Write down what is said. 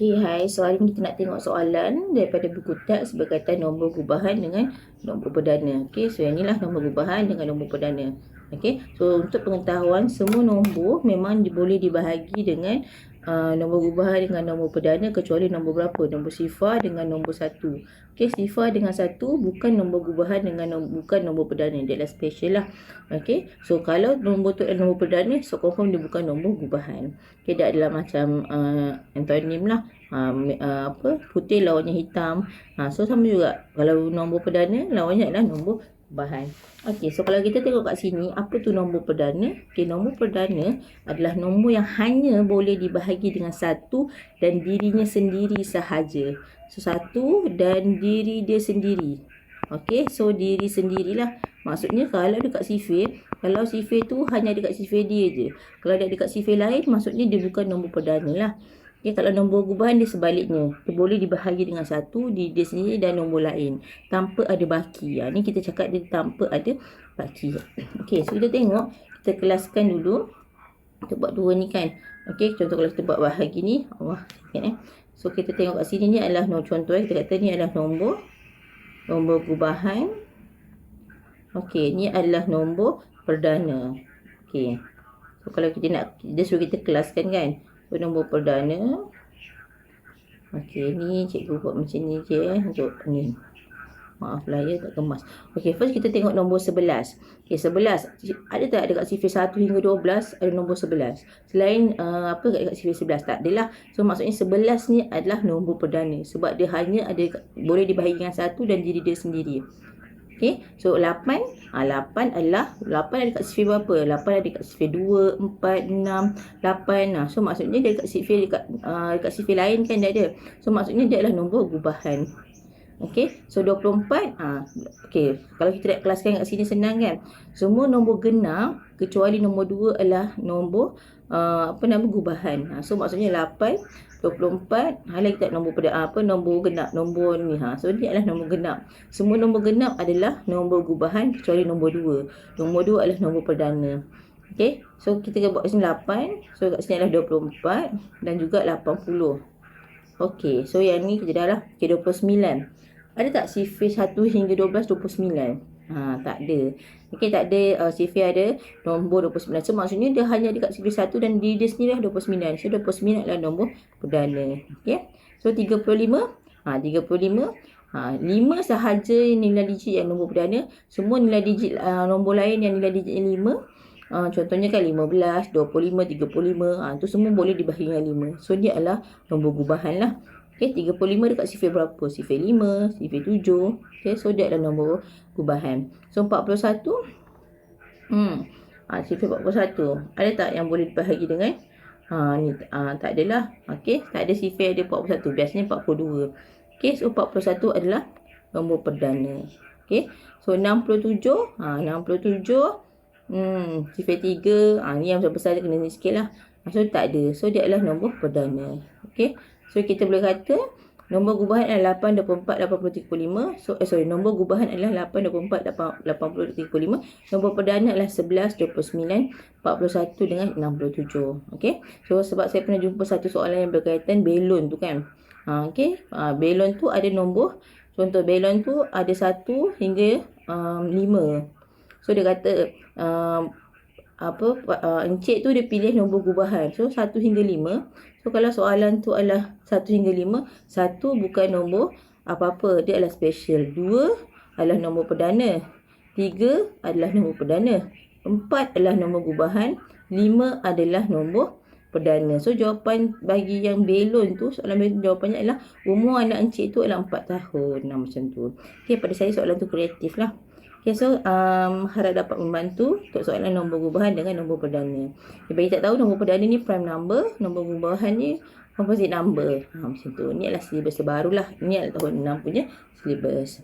Okay, hai. So, hari ni kita nak tengok soalan daripada buku teks berkaitan nombor gubahan dengan nombor perdana. Okay, so yang inilah nombor gubahan dengan nombor perdana. Okay, so untuk pengetahuan, semua nombor memang boleh dibahagi dengan uh, nombor gubahan dengan nombor perdana kecuali nombor berapa? Nombor sifar dengan nombor satu. Okay, sifar dengan satu bukan nombor gubahan dengan nombor, bukan nombor perdana. Dia adalah special lah. Okay, so kalau nombor tu adalah nombor perdana, so confirm dia bukan nombor gubahan. Okay, dia adalah macam uh, antonim lah. Uh, uh, apa putih lawannya hitam. Ha, so sama juga kalau nombor perdana lawannya adalah nombor bahan. Okey, so kalau kita tengok kat sini, apa tu nombor perdana? Okey, nombor perdana adalah nombor yang hanya boleh dibahagi dengan satu dan dirinya sendiri sahaja. So, satu dan diri dia sendiri. Okey, so diri sendirilah. Maksudnya kalau dekat sifir, kalau sifir tu hanya dekat sifir dia je. Kalau dia dekat sifir lain, maksudnya dia bukan nombor perdana lah. Okay, kalau nombor gubahan dia sebaliknya. Dia boleh dibahagi dengan satu di dia sendiri dan nombor lain. Tanpa ada baki. Ha, ni kita cakap dia tanpa ada baki. Okey, so kita tengok. Kita kelaskan dulu. Kita buat dua ni kan. Okey, contoh kalau kita buat bahagi ni. Allah, sikit eh. So, kita tengok kat sini ni adalah nombor contoh. Eh. Kita kata ni adalah nombor. Nombor gubahan. Okey, ni adalah nombor perdana. Okey. So, kalau kita nak, dia suruh kita kelaskan kan nombor perdana. Okey, ni cikgu buat macam ni je eh, untuk ni. Maaf lah ya, tak kemas. Okey, first kita tengok nombor 11. Okey, 11. Ada tak dekat sifir 1 hingga 12 ada nombor 11? Selain uh, apa dekat sifir 11? Tak adalah. So, maksudnya 11 ni adalah nombor perdana. Sebab dia hanya ada boleh dibahagi dengan satu dan diri dia sendiri. Okay. So 8. Ha, 8 adalah 8 ada dekat sifir berapa? 8 ada dekat sifir 2, 4, 6, 8. Ha, so maksudnya dia dekat sifir dekat, uh, dekat sifir lain kan dia ada. So maksudnya dia adalah nombor gubahan. Okay. So 24. Ha, okay. Kalau kita nak kelaskan kat sini senang kan. Semua nombor genap kecuali nombor 2 adalah nombor uh, apa nama gubahan. Ha, so maksudnya 8 24 Hala kita nombor pada apa nombor genap nombor ni ha. So ni adalah nombor genap. Semua nombor genap adalah nombor gubahan kecuali nombor 2. Nombor 2 adalah nombor perdana. Okey. So kita akan buat sini 8. So kat sini adalah 24 dan juga 80. Okey. So yang ni kita dah lah okay, 29. Ada tak sifir 1 hingga 12 29? Ha, tak ada. Okey, tak ada uh, sifir ada nombor 29. So, maksudnya dia hanya dekat sifir 1 dan diri dia sendiri lah 29. So, 29 adalah nombor perdana. Okey. So, 35. Ha, 35. Ha, 5 sahaja nilai digit yang nombor perdana. Semua nilai digit uh, nombor lain yang nilai digit 5. Uh, contohnya kan 15, 25, 35. Ha, tu semua boleh dibahagi dengan 5. So, dia adalah nombor gubahan lah. Okay, 35 dekat sifir berapa? Sifir 5, sifir 7. Okay, so dia adalah nombor gubahan. So, 41. Hmm. Ha, sifir 41. Ada tak yang boleh dibahagi dengan? Ha, ni, ha, tak adalah. Okay, tak ada sifir ada 41. Biasanya 42. Okay, so 41 adalah nombor perdana. Okay, so 67. Ha, 67. Hmm, sifir 3. Ha, ni yang besar-besar dia kena ni sikit lah. So, tak ada. So, dia adalah nombor perdana. Okay. So kita boleh kata nombor gubahan adalah 8, 24, 80, 35. So eh, sorry, nombor gubahan adalah 8, 24, 80, 35. Nombor perdana adalah 11, 29, 41 dengan 67. Okay. So sebab saya pernah jumpa satu soalan yang berkaitan belon tu kan. Ha, okay. Ha, belon tu ada nombor. Contoh belon tu ada 1 hingga um, 5. So dia kata um, apa uh, encik tu dia pilih nombor gubahan. So 1 hingga 5. So kalau soalan tu adalah 1 hingga 5, 1 bukan nombor apa-apa, dia adalah special. 2 adalah nombor perdana. 3 adalah nombor perdana. 4 adalah nombor gubahan. 5 adalah nombor perdana. So jawapan bagi yang belon tu soalan jawapannya adalah umur anak encik tu adalah 4 tahun. Nah, macam tu. Okay, pada saya soalan tu kreatif lah. Okay, so um, harap dapat membantu untuk soalan nombor gubahan dengan nombor perdana. Okay, bagi tak tahu nombor perdana ni prime number, nombor gubahan ni composite number. Ha, macam tu. Ni adalah syllabus terbaru lah. Ni adalah tahun 6 punya syllabus.